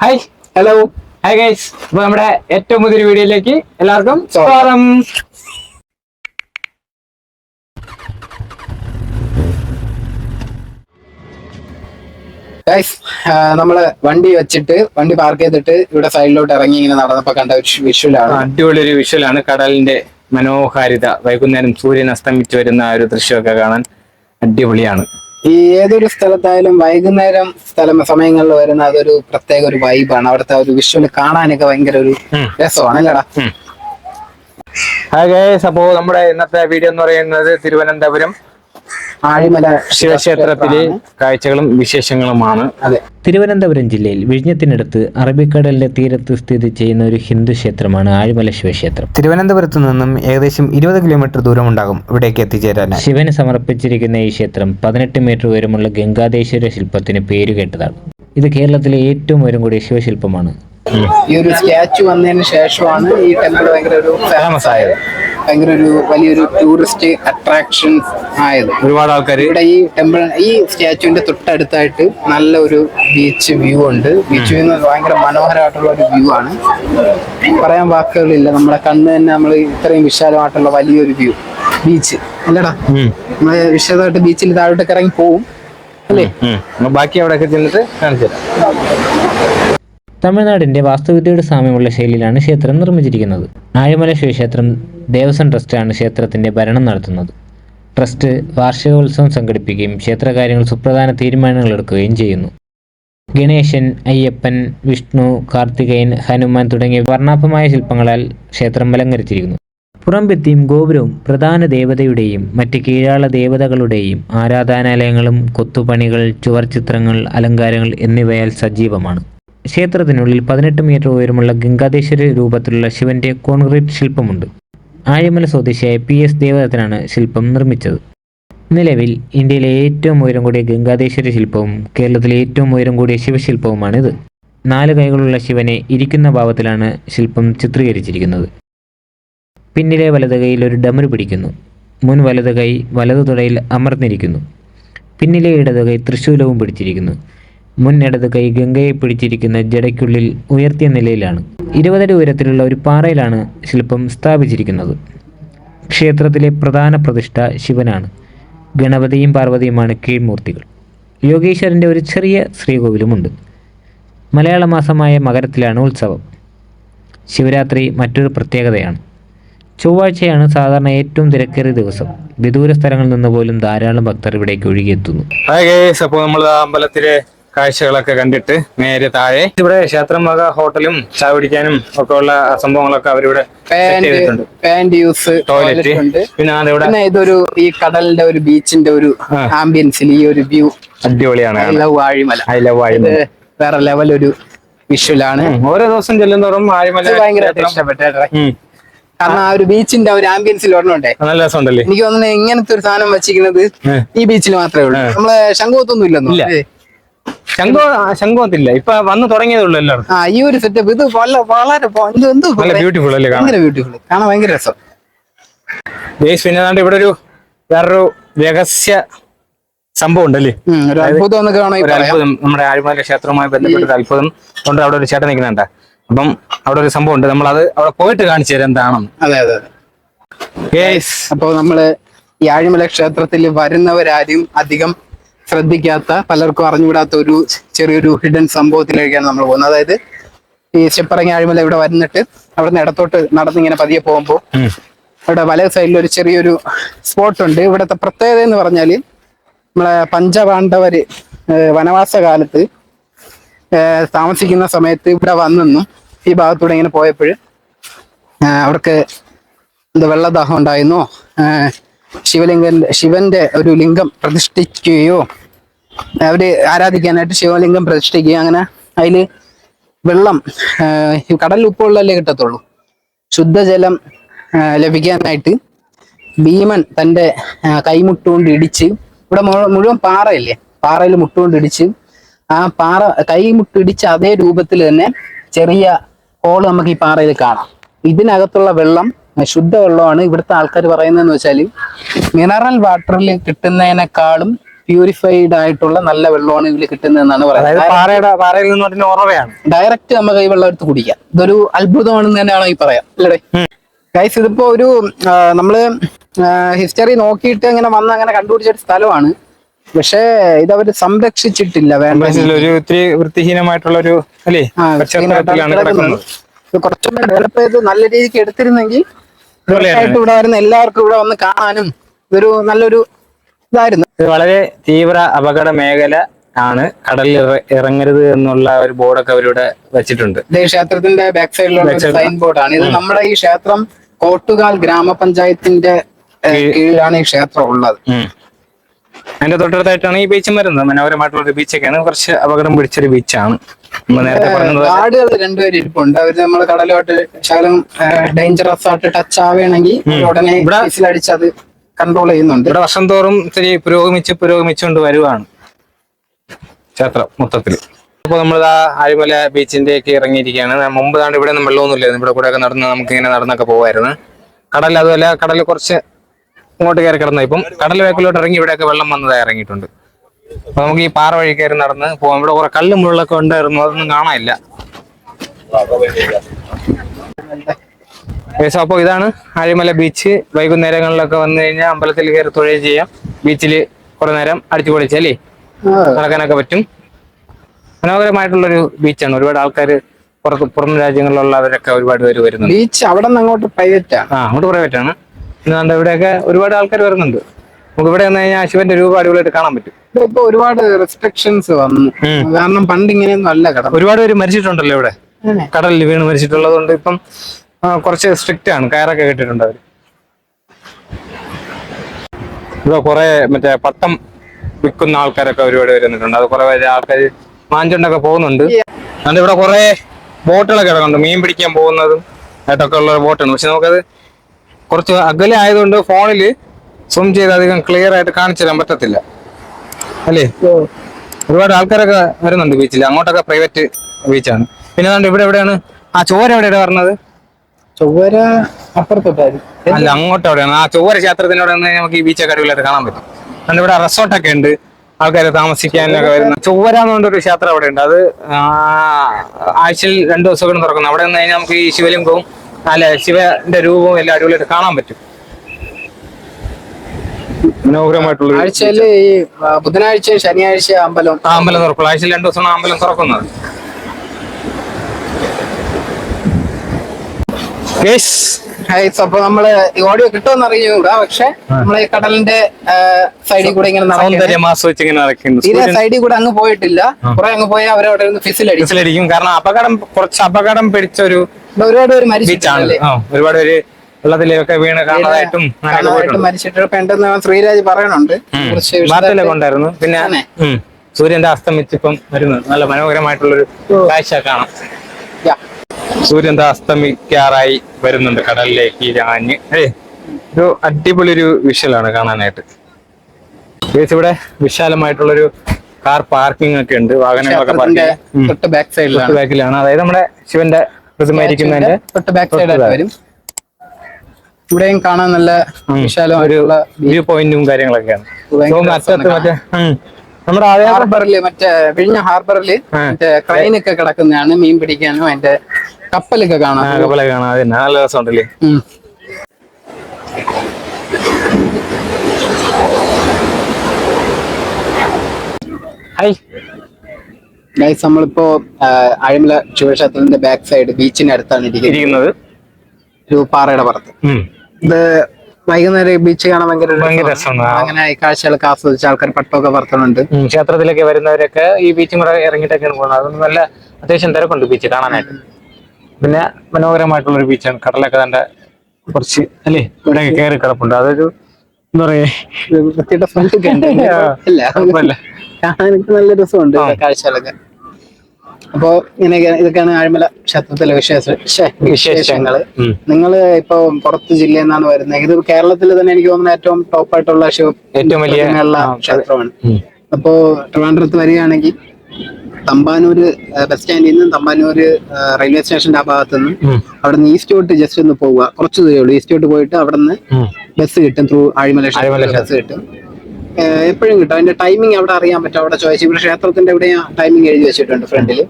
Hi hello hi guys അപ്പൊ നമ്മുടെ ഏറ്റവും പുതിയൊരു വീഡിയോയിലേക്ക് എല്ലാവർക്കും സ്വാഗതം. ഗൈസ് നമ്മൾ വണ്ടി വെച്ചിട്ട് വണ്ടി പാർക്ക് ചെയ്തിട്ട് ഇവിടെ സൈഡിലോട്ട് ഇറങ്ങി ഇങ്ങനെ നടന്നപ്പോ കണ്ട ഒരു വിഷ്വലാണ്. അടിപൊളി ഒരു വിഷ്വലാണ്. കടലിന്റെ മനോഹാരിത വൈകുന്നേരം സൂര്യൻ അസ്തമിച്ചു വരുന്ന ആ ഒരു ദൃശ്യമൊക്കെ കാണാൻ അടിപൊളിയാണ്. ഈ ഏതൊരു സ്ഥലത്തായാലും വൈകുന്നേരം സ്ഥലം സമയങ്ങളിൽ വരുന്ന അതൊരു പ്രത്യേക ഒരു വൈബാണ് അവിടുത്തെ ഒരു വിഷ്വൽ കാണാനൊക്കെ ഭയങ്കര ഒരു. രസമാണ് അല്ലേടാ? ഹായ് ഗൈസ് അപ്പോ നമ്മുടെ ഇന്നത്തെ വീഡിയോ എന്ന് പറയുന്നത് തിരുവനന്തപുരം ആഴിമല ശിവക്ഷേത്രത്തിലെ കാഴ്ചകളും വിശേഷങ്ങളുമാണ്. അതെ. തിരുവനന്തപുരം ജില്ലയിൽ വിഴിഞ്ഞത്തിനടുത്ത് അറബിക്കടലിന്റെ തീരത്ത് സ്ഥിതി ചെയ്യുന്ന ഒരു ഹിന്ദു ക്ഷേത്രമാണ് ആഴിമല ശിവക്ഷേത്രം തിരുവനന്തപുരത്ത് നിന്നും ഏകദേശം ഇരുപത് കിലോമീറ്റർ ദൂരമുണ്ടാകും ഇവിടേക്ക് എത്തിച്ചേരാൻ ശിവന് സമർപ്പിച്ചിരിക്കുന്ന ഈ ക്ഷേത്രം പതിനെട്ട് മീറ്റർ ഉയരമുള്ള ഗംഗാദേശ്വര ശില്പത്തിന് പേരുകേട്ടതാണ് ഇത് കേരളത്തിലെ ഏറ്റവും ഉയരം കൂടിയ ശിവശില്പമാണ്. ഈ ഒരു സ്റ്റാച്ചു വന്നതിന് ശേഷമാണ് ഈ ടെമ്പിൾ ഭയങ്കര ഒരു ഫേമസ് ആയത്. ഭയങ്കര ഒരു വലിയൊരു ടൂറിസ്റ്റ് അട്രാക്ഷൻ ആയത്. ഒരുപാട് ആൾക്കാർ ഇവിടെ ഈ ടെമ്പിൾ ഈ സ്റ്റാച്ചുവിന്റെ തൊട്ടടുത്തായിട്ട് നല്ല ഒരു ബീച്ച് വ്യൂ ഉണ്ട് ബീച്ച് വ്യൂ ഭയങ്കര മനോഹരമായിട്ടുള്ള ഒരു വ്യൂ ആണ്. പറയാൻ വാക്കുകളില്ല. നമ്മുടെ കണ്ണ് തന്നെ നമ്മൾ ഇത്രയും വിശാലമായിട്ടുള്ള വലിയൊരു വ്യൂ ബീച്ച് അല്ലടാ. നമ്മൾ വിശദമായിട്ട് ബീച്ചിൽ താഴോട്ടൊക്കെ ഇറങ്ങി പോവും. അല്ലേ? ബാക്കി അവിടെയൊക്കെ ചെന്നിട്ട് കാണിച്ചു തരാം. തമിഴ്നാടിന്റെ വാസ്തുവിദ്യയുടെ സാമ്യമുള്ള ശൈലിയിലാണ് ക്ഷേത്രം നിർമ്മിച്ചിരിക്കുന്നത്. ആയമല ശിവക്ഷേത്രം ദേവസ്വം ട്രസ്റ്റാണ് ക്ഷേത്രത്തിന്റെ ഭരണം നടത്തുന്നത്. ട്രസ്റ്റ് വാർഷികോത്സവം സംഘടിപ്പിക്കുകയും ക്ഷേത്രകാര്യങ്ങൾ സുപ്രധാന തീരുമാനങ്ങൾ എടുക്കുകയും ചെയ്യുന്നു. ഗണേശൻ അയ്യപ്പൻ വിഷ്ണു കാർത്തികേയൻ ഹനുമാൻ തുടങ്ങിയ വർണാഭമായ ശില്പങ്ങളാൽ ക്ഷേത്രം അലങ്കരിച്ചിരിക്കുന്നു. പുറംഭിത്തിയും ഗോപുരവും പ്രധാന ദേവതയുടെയും മറ്റ് കീഴാള ദേവതകളുടെയും ആരാധനാലയങ്ങളും കൊത്തുപണികൾ ചുവർചിത്രങ്ങൾ അലങ്കാരങ്ങൾ എന്നിവയാൽ സജീവമാണ്. ക്ഷേത്രത്തിനുള്ളിൽ പതിനെട്ട് മീറ്റർ ഉയരമുള്ള ഗംഗാധേശ്വര രൂപത്തിലുള്ള ശിവന്റെ കോൺക്രീറ്റ് ശില്പമുണ്ട്. ആഴിമല സ്വദേശിയായ പി എസ് ദേവദത്തനാണ് ശില്പം നിർമ്മിച്ചത്. നിലവിൽ ഇന്ത്യയിലെ ഏറ്റവും ഉയരം കൂടിയ ഗംഗാധേശ്വര ശില്പവും കേരളത്തിലെ ഏറ്റവും ഉയരം കൂടിയ ശിവശില്പവുമാണിത്. നാല് കൈകളുള്ള ശിവനെ ഇരിക്കുന്ന ഭാവത്തിലാണ് ശില്പം ചിത്രീകരിച്ചിരിക്കുന്നത്. പിന്നിലെ വലത് കൈയിൽ ഒരു ഡമരു പിടിക്കുന്നു. മുൻ വലത് കൈ വലതു തുടയിൽ അമർന്നിരിക്കുന്നു. പിന്നിലെ ഇടത് കൈ തൃശൂലവും പിടിച്ചിരിക്കുന്നു. മുൻ ഇടത് കൈ ഗംഗയെ പിടിച്ചിരിക്കുന്ന ജടയ്ക്കുള്ളിൽ ഉയർത്തിയ നിലയിലാണ്. ഇരുപതടി ഉയരത്തിലുള്ള ഒരു പാറയിലാണ് ശില്പം സ്ഥാപിച്ചിരിക്കുന്നത്. ക്ഷേത്രത്തിലെ പ്രധാന പ്രതിഷ്ഠ ശിവനാണ്. ഗണപതിയും പാർവതിയുമാണ് കീഴ്മൂർത്തികൾ. യോഗീശ്വരന്റെ ഒരു ചെറിയ ശ്രീകോവിലുമുണ്ട്. മലയാള മാസമായ മകരത്തിലാണ് ഉത്സവം. ശിവരാത്രി മറ്റൊരു പ്രത്യേകതയാണ്. ചൊവ്വാഴ്ചയാണ് സാധാരണ ഏറ്റവും തിരക്കേറിയ ദിവസം. വിദൂര സ്ഥലങ്ങളിൽ നിന്ന് പോലും ധാരാളം ഭക്തർ ഇവിടേക്ക് ഒഴുകിയെത്തുന്നു. ഹായ് ഗേസ് അപ്പൊ നമ്മൾ അമ്പലത്തിലെ കാഴ്ചകളൊക്കെ കണ്ടിട്ട് നേരെ താഴെ. ഇവിടെ ക്ഷേത്രം വക ഹോട്ടലും ചായ പിടിക്കാനും ഒക്കെ ഉള്ള സംഭവങ്ങളൊക്കെ അവരിവിടെ പാന്റ് യൂസ് ടോയ്ലറ്റ് പിന്നെ ഇവിടെ ഇതൊരു ഈ കടലിന്റെ ഒരു ബീച്ചിന്റെ ഒരു ആംബിയൻസിൽ ഈ ഒരു വ്യൂ അടിപൊളിയാണ് I love Azhimala. I love Azhimala. വേറെ ലെവൽ ഒരു വിഷ്വൽ ആണ്. ഓരോ ദിവസം ചെല്ലുന്നോറും ആഴിമല ഭയങ്കര ഭയങ്കരമായിട്ട് കാരണം ആ ഒരു ബീച്ചിന്റെ ഒരു ആംബിയൻസിൽ ഒരെണ്ണമുണ്ടേ നല്ല രസമുണ്ടല്ലേ? എനിക്ക് തോന്നുന്നത് ഇങ്ങനത്തെ ഒരു സാധനം വെച്ചിരിക്കുന്നത് ഈ ബീച്ചിൽ മാത്രമേ ഉള്ളൂ. നമ്മളെ ശംഖുവത്തൊന്നും ഇല്ലെന്നോ. ശംഖോ ശംഖോത്തില്ല ഇപ്പൊ വന്ന് തുടങ്ങിയതേ ഉള്ളൂ എല്ലാവർക്കും ആ ഈ ഒരു സെറ്റപ്പ് ഇത് വളരെ നല്ല ബ്യൂട്ടിഫുൾ അല്ലേ ഭയങ്കര ബ്യൂട്ടിഫുൾ കാണാൻ ഭയങ്കര രസം. ഗേസ് പിന്നെ ദാണ്ട് ഇവിടെ ഒരു വേറൊരു രഹസ്യ സംഭവം ഉണ്ടല്ലേ? അത്ഭുതം അത്ഭുതം നമ്മുടെ ആഴിമല ക്ഷേത്രവുമായി ബന്ധപ്പെട്ട അത്ഭുതം കൊണ്ട് അവിടെ ഒരു ചേട്ടൻ നിൽക്കുന്നുണ്ട്. അപ്പം അവിടെ ഒരു സംഭവം ഉണ്ട്. നമ്മൾ അത് അവിടെ പോയിട്ട് കാണിച്ചു തരാം എന്താണെന്ന്. അതെ അതെ അപ്പൊ നമ്മൾ ഈ ആഴിമല ക്ഷേത്രത്തിൽ വരുന്നവരാരും അധികം ശ്രദ്ധിക്കാത്ത പലർക്കും അറിഞ്ഞുകൂടാത്ത ഒരു ചെറിയൊരു ഹിഡൻ സംഭവത്തിലേക്കാണ് നമ്മൾ പോകുന്നത്. അതായത് ഈ ചെപ്പറങ്ങി ആഴിമല ഇവിടെ വന്നിട്ട് അവിടെ നിന്ന് ഇടത്തോട്ട് നടന്നിങ്ങനെ പതിയെ പോകുമ്പോൾ അവിടെ വല സൈഡിൽ ഒരു ചെറിയൊരു സ്പോട്ട് ഉണ്ട്. ഇവിടുത്തെ പ്രത്യേകത എന്ന് പറഞ്ഞാൽ നമ്മളെ പഞ്ചപാണ്ഡവര് വനവാസ കാലത്ത് താമസിക്കുന്ന സമയത്ത് ഇവിടെ വന്നെന്നും ഈ ഭാഗത്തൂടെ ഇങ്ങനെ പോയപ്പോൾ അവർക്ക് എന്താ വെള്ളദാഹം ഉണ്ടായിരുന്നോ. ശിവലിംഗൻ ശിവന്റെ ഒരു ലിംഗം പ്രതിഷ്ഠിക്കുകയോ അവർ ആരാധിക്കാനായിട്ട് ശിവലിംഗം പ്രതിഷ്ഠിക്കുക അങ്ങനെ അതിൽ വെള്ളം കടൽ ഉപ്പുള്ളല്ലേ കിട്ടത്തുള്ളൂ. ശുദ്ധജലം ലഭിക്കാനായിട്ട് ഭീമൻ ഏഹ് കൈമുട്ടുകൊണ്ട് ഇടിച്ച് ഇവിടെ മുഴു- മുഴുവൻ പാറയല്ലേ? പാറയിൽ മുട്ടുകൊണ്ട് ഇടിച്ച് ആ പാറ കൈമുട്ടിടിച്ച് അതേ രൂപത്തിൽ തന്നെ ചെറിയ ഹോൾ നമുക്ക് ഈ പാറയിൽ കാണാം. ഇതിനകത്തുള്ള വെള്ളം ശുദ്ധ വെള്ളമാണ് ഇവിടുത്തെ ആൾക്കാർ പറയുന്നതെന്ന് വെച്ചാൽ മിനറൽ വാട്ടറിൽ കിട്ടുന്നതിനേക്കാളും പ്യൂരിഫൈഡ് ആയിട്ടുള്ള നല്ല വെള്ളമാണ് ഇതിൽ കിട്ടുന്നതെന്നാണ് എന്നാണ് പറയുന്നത് ഡയറക്റ്റ് നമുക്ക് ഈ വെള്ളം എടുത്ത് കുടിക്കാം. ഇതൊരു അത്ഭുതമാണെന്ന് തന്നെയാണ് ഈ പറയാം. അല്ലേ ഗൈസ് ഇതിപ്പോ ഒരു നമ്മൾ ഹിസ്റ്ററി നോക്കിയിട്ട് അങ്ങനെ വന്ന് അങ്ങനെ കണ്ടുപിടിച്ച ഒരു സ്ഥലമാണ്. പക്ഷേ ഇത് അവർ സംരക്ഷിച്ചിട്ടില്ല. വേണ്ട വൃത്തിഹീനമായിട്ടുള്ള ഒരു അല്ലേ? കുറച്ചുകൂടെ ഡെവലപ്പ് ചെയ്ത് നല്ല രീതിക്ക് എടുത്തിരുന്നെങ്കിൽ ഇവിടെ വരുന്ന എല്ലാവർക്കും ഇവിടെ വന്ന് കാണാനും ഇതൊരു നല്ലൊരു ഇതായിരുന്നു. വളരെ തീവ്ര അപകട മേഖല ആണ്. കടലിൽ ഇറങ്ങരുത് എന്നുള്ള ഒരു ബോർഡൊക്കെ അവരിവിടെ വെച്ചിട്ടുണ്ട്. ഇത് ഈ ക്ഷേത്രത്തിന്റെ ബാക്ക് സൈഡിലുള്ള Back side. സൈൻ ബോർഡാണ് ഇത് നമ്മുടെ ഈ ക്ഷേത്രം കോട്ടുകാൽ ഗ്രാമപഞ്ചായത്തിന്റെ ഏഹ്, കീഴിലാണ് ഈ ക്ഷേത്രം ഉള്ളത്. ഉം. അതിന്റെ തൊട്ടടുത്തായിട്ടാണ് ഈ ബീച്ചും വരുന്നത്. മനോഹരമായിട്ടുള്ള ഒരു ബീച്ചൊക്കെയാണ് കുറച്ച് അപകടം പിടിച്ചൊരു ബീച്ചാണ് നമ്മൾ നേരത്തെ പറഞ്ഞത് ഗാർഡുകൾ രണ്ടുപേരും ഇരിപ്പുണ്ട്. അവർ നമ്മൾ കടലുമായിട്ട് ശകലം ഡേഞ്ചറസ് ആയിട്ട് ടച്ച് ആവുകയാണെങ്കിൽ ഉടനെ ഇവിടെ- കൺട്രോൾ ചെയ്യുന്നുണ്ട്. ഇവിടെ വർഷം തോറും ഇത്തിരി പുരോഗമിച്ച് പുരോഗമിച്ചുകൊണ്ട് വരുവാണ് ക്ഷേത്രം മൊത്തത്തിൽ അപ്പോൾ നമ്മൾ ആ അഴിമല ബീച്ചിന്റെ ഒക്കെ ഇറങ്ങിയിരിക്കുകയാണ് മുമ്പ് താണ്ട് ഇവിടെ ഒന്നും വെള്ളമൊന്നുമില്ലായിരുന്നു. ഇവിടെ കൂടെ ഒക്കെ നടന്ന് നമുക്ക് ഇങ്ങനെ നടന്നൊക്കെ പോകുമായിരുന്നു കടൽ അതുമല്ല കടൽ കുറച്ച് ഇങ്ങോട്ട് കയറി കിടന്ന. ഇപ്പം കടൽ വേക്കിലോട്ട് ഇറങ്ങി ഇവിടെയൊക്കെ വെള്ളം വന്നതായി ഇറങ്ങിയിട്ടുണ്ട്. അപ്പൊ നമുക്ക് ഈ പാറ വഴി കയറി നടന്ന് പോകാം ഇവിടെ കുറെ കല്ലും മുള്ളൊക്കെ ഉണ്ടായിരുന്നു. അതൊന്നും കാണാനില്ല. ഏകദേശം അപ്പോൾ ഇതാണ് ആഴിമല ബീച്ച് വൈകുന്നേരങ്ങളിലൊക്കെ വന്നു കഴിഞ്ഞാൽ അമ്പലത്തിൽ കയറി തൊഴിൽ ചെയ്യാം. ബീച്ചിൽ കുറെ നേരം അടിച്ചു പൊളിച്ച് അല്ലേ? ആ, നടക്കാനൊക്കെ പറ്റും. മനോഹരമായിട്ടുള്ളൊരു ബീച്ചാണ് ഒരുപാട് ആൾക്കാർ പുറത്ത് പുറം രാജ്യങ്ങളിലുള്ളവരൊക്കെ ഒരുപാട് പേര് വരുന്നുണ്ട്. ബീച്ച് അവിടെ നിന്ന് അങ്ങോട്ട് പ്രൈവറ്റ് ആണ് ആ അങ്ങോട്ട് പ്രൈവറ്റ് ആണ്. എന്നാണ്ട് ഇവിടെയൊക്കെ ഒരുപാട് ആൾക്കാർ വരുന്നുണ്ട്. നമുക്ക് ഇവിടെ വന്നു കഴിഞ്ഞാൽ ശിവന്റെ രൂപ അടിപൊളിയായിട്ട് കാണാൻ പറ്റും. ഇപ്പൊ ഒരുപാട് റെസ്ട്രിക്ഷൻസ് വന്നു. കാരണം പണ്ട് ഇങ്ങനെയൊന്നും അല്ല കടൽ ഒരുപാട് പേര് മരിച്ചിട്ടുണ്ടല്ലോ ഇവിടെ. കടലിൽ വീണ് മരിച്ചിട്ടുള്ളത് കൊണ്ട് ഇപ്പം കുറച്ച് സ്ട്രിക്റ്റ് ആണ്. കയറൊക്കെ കെട്ടിട്ടുണ്ട് അവർ ഇവിടെ കുറെ മറ്റേ പട്ടം വിൽക്കുന്ന ആൾക്കാരൊക്കെ ഒരുപാട് വരുന്നുണ്ട് അത് കുറെ ആൾക്കാർ മാഞ്ചുണ്ടൊക്കെ പോകുന്നുണ്ട്. അതുകൊണ്ട് ഇവിടെ കുറെ ബോട്ടുകളൊക്കെ കിടക്കുന്നുണ്ട്. മീൻ പിടിക്കാൻ പോകുന്നതും ആയിട്ടൊക്കെ ഉള്ള ബോട്ടാണ്. പക്ഷെ നമുക്കത് കുറച്ച് അകലെ ആയതുകൊണ്ട് ഫോണിൽ സൂം ചെയ്ത് അധികം ക്ലിയർ ആയിട്ട് കാണിച്ചു തരാൻ പറ്റത്തില്ല. അല്ലേ? ഒരുപാട് ആൾക്കാരൊക്കെ വരുന്നുണ്ട് ബീച്ചിൽ അങ്ങോട്ടൊക്കെ പ്രൈവറ്റ് ബീച്ചാണ് പിന്നെ അതുകൊണ്ട് ഇവിടെ എവിടെയാണ്? ആ ചോര എവിടെയാണ് പറഞ്ഞത് ചൊവ്വര അപ്പുറത്തോട്ടായിരുന്നു. അല്ല അങ്ങോട്ട് അവിടെയാണ് ആ ചൊവ്വര ക്ഷേത്രത്തിനോട് വന്ന് നമുക്ക് ഈ ബീച്ചൊക്കെ അടിപൊളിയായിട്ട് കാണാൻ പറ്റും. അതിന്റെ ഇവിടെ റിസോർട്ടൊക്കെ ഉണ്ട്. ആൾക്കാർ താമസിക്കാനൊക്കെ വരുന്ന ചൊവ്വര എന്ന് പറഞ്ഞൊരു ക്ഷേത്രം അവിടെ ഉണ്ട്. അത് ആ, ആഴ്ചയിൽ രണ്ടു ദിവസമൊക്കെ തുറക്കുന്നത്. അവിടെ നിന്ന് കഴിഞ്ഞാൽ നമുക്ക് ഈ ശിവലിംഗവും അല്ല ശിവന്റെ രൂപവും എല്ലാം അടിപൊളിയായിട്ട് കാണാൻ പറ്റും. മനോഹരമായിട്ടുള്ള ഒരു ആഴ്ചയിൽ ഈ ബുധനാഴ്ച ശനിയാഴ്ച അമ്പലം അമ്പലം തുറക്കുള്ളൂ. ആഴ്ചയിൽ രണ്ടു ദിവസമാണ് അമ്പലം തുറക്കുന്നത്. അപ്പൊ നമ്മൾ ഈ ഓഡിയോ കിട്ടുമെന്ന് അറിഞ്ഞുകൂടാ പക്ഷെ നമ്മളെ കടലിന്റെ സൈഡിൽ കൂടെ ഇങ്ങനെ തീരെ സൈഡിൽ കൂടെ അങ്ങ് പോയിട്ടില്ല. കുറെ അങ്ങ് പോയി അവരവിടെ നിന്ന് ബീച്ചിലടിക്കും കാരണം അപകടം കുറച്ച് അപകടം പിടിച്ച ഒരു ഒരുപാട് പേര് ആ ഒരുപാട് പേര് വെള്ളത്തിലൊക്കെ വീണ് കാണാതായിട്ടും ശ്രീരാജ് പറയണുണ്ട്. വാർത്തയിലൊക്കെ ഉണ്ടായിരുന്നു. പിന്നെ സൂര്യന്റെ അസ്തമിച്ചിപ്പം വരുന്നത്. നല്ല മനോഹരമായിട്ടുള്ളൊരു കാഴ്ച കാണാം. സൂര്യൻ അസ്തമിക്കാറായി വരുന്നുണ്ട് കടലിലേക്ക് ഇഴാഞ്ഞ് ഏ ഒരു അടിപൊളി ഒരു വിഷ്വലാണ് കാണാനായിട്ട്. ഇവിടെ വിശാലമായിട്ടുള്ളൊരു കാർ പാർക്കിംഗ് ഒക്കെ ഉണ്ട്. വാഹനങ്ങളൊക്കെ തൊട്ട് ബാക്ക് സൈഡിലാണ് ബാക്കിലാണ് അതായത് നമ്മുടെ ശിവന്റെ പ്രതിമയിരിക്കുന്നതിന്റെ തൊട്ട് ബാക്ക് സൈഡായിട്ട് വരും. ഇവിടെയും കാണാൻ നല്ല വിശാലമായിട്ടുള്ള വ്യൂ പോയിന്റും കാര്യങ്ങളൊക്കെയാണ്. അറ്റത്ത് മറ്റേ. നമ്മുടെ അതേ ഹാർബറിൽ മറ്റേ വിഴിഞ്ഞ ഹാർബറിൽ. മറ്റേ ക്രൈനൊക്കെ കിടക്കുന്നതാണ് മീൻ പിടിക്കാനും അതിന്റെ കപ്പലൊക്കെ കാണാം. കപ്പലൊക്കെ കാണാം. നല്ല രസമുണ്ടല്ലേ? ഉം. ഹായ്. ഗൈസ് നമ്മളിപ്പോ അഴിമല ശിവക്ഷേത്രത്തിന്റെ ബാക്ക് സൈഡ് ബീച്ചിന്റെ അടുത്താണ് ഇരിക്കുന്നത്. ഇരിക്കുന്നത്. ഒരു പാറയുടെ പുറത്ത്. ഇത് വൈകുന്നേരം ബീച്ച് കാണാൻ ഭയങ്കര ഭയങ്കര രസമാണ്. അങ്ങനെ കാഴ്ചകളൊക്കെ ആസ്വദിച്ച ആൾക്കാർ പട്ടമൊക്കെ പറത്തുന്നുണ്ട്. ക്ഷേത്രത്തിലൊക്കെ വരുന്നവരൊക്കെ ഈ ബീച്ചും കൂടെ ഇറങ്ങിയിട്ടൊക്കെയാണ് പോകുന്നത്. അതൊന്നും നല്ല അത്യാവശ്യം തിരക്കുണ്ട് ബീച്ച് കാണാനായിട്ട്. പിന്നെ മനോഹരമായിട്ടുള്ള ഒരു ബീച്ചാണ് കടലൊക്കെ തന്നെ കുറച്ച് അല്ലേ? ഇവിടെ കയറി കിടപ്പുണ്ട്. അതൊരു എന്താ പറയാ? വൃത്തിയുടെ ഫ്രണ്ട് ഇല്ല. കുഴപ്പമില്ല. കാണാനൊക്കെ നല്ല രസമുണ്ട് കാഴ്ചകളൊക്കെ. അപ്പോ ഇങ്ങനെ ഇതൊക്കെയാണ് ആഴ്മല ക്ഷേത്രത്തിലെ വിശേഷ ശ്ശേ, വിശേഷങ്ങൾ ഉം. നിങ്ങൾ ഇപ്പൊ പുറത്ത് ജില്ലയിൽ നിന്നാണ് വരുന്നത്. ഇത് കേരളത്തിൽ തന്നെ എനിക്ക് തോന്നുന്ന ഏറ്റവും ടോപ്പ് ആയിട്ടുള്ള ശിവ ഏറ്റവും വലിയ. ക്ഷേത്രമാണ്. അപ്പോ ട്രിവാൻഡ്രത്ത് വരികയാണെങ്കിൽ തമ്പാനൂര് ബസ് സ്റ്റാൻഡിൽ നിന്നും തമ്പാനൂര് റെയിൽവേ സ്റ്റേഷന്റെ ആ ഭാഗത്തു നിന്നും. അവിടെ നിന്ന് ഈസ്റ്റോട്ട് ജസ്റ്റ് ഒന്ന് പോവുക. കുറച്ച് ദൂരേ ഉള്ളൂ. ഈസ്റ്റോട്ട് പോയിട്ട് അവിടെ നിന്ന് ബസ് കിട്ടും ത്രൂ ആഴിമല ബസ് കിട്ടും. എപ്പോഴും കിട്ടും. അതിന്റെ ടൈമിംഗ് അവിടെ അറിയാൻ പറ്റും. അവിടെ ചോദിച്ചു ഇവിടെ ക്ഷേത്രത്തിന്റെ എവിടെയാ ടൈമിംഗ് എഴുതി വെച്ചിട്ടുണ്ട് ഫ്രണ്ടിൽ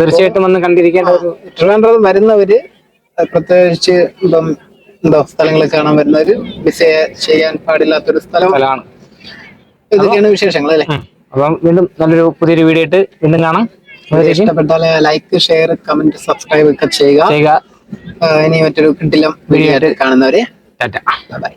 തീർച്ചയായിട്ടും വന്ന് കണ്ടിരിക്കേണ്ട ഒരു ട്രിവാൻഡ്രം വരുന്നവര് പ്രത്യേകിച്ച് ഇപ്പം എന്തോ സ്ഥലങ്ങൾ കാണാൻ വരുന്നവര് മിസ് ചെയ്യാൻ പാടില്ലാത്തൊരു സ്ഥലം. സ്ഥലമാണ്. ഇതൊക്കെയാണ് വിശേഷങ്ങൾ അല്ലേ? അപ്പം വീണ്ടും നല്ലൊരു പുതിയൊരു വീഡിയോ ആയിട്ട് വീണ്ടും കാണാം. ഇഷ്ടപ്പെട്ടാൽ ലൈക്ക് ഷെയർ കമന്റ് സബ്സ്ക്രൈബ് ഒക്കെ ചെയ്യുക. ചെയ്യുക. ഇനി മറ്റൊരു കിട്ടില്ല വീഡിയോ ആയിട്ട് കാണുന്നവരെ ടാറ്റ. ബൈ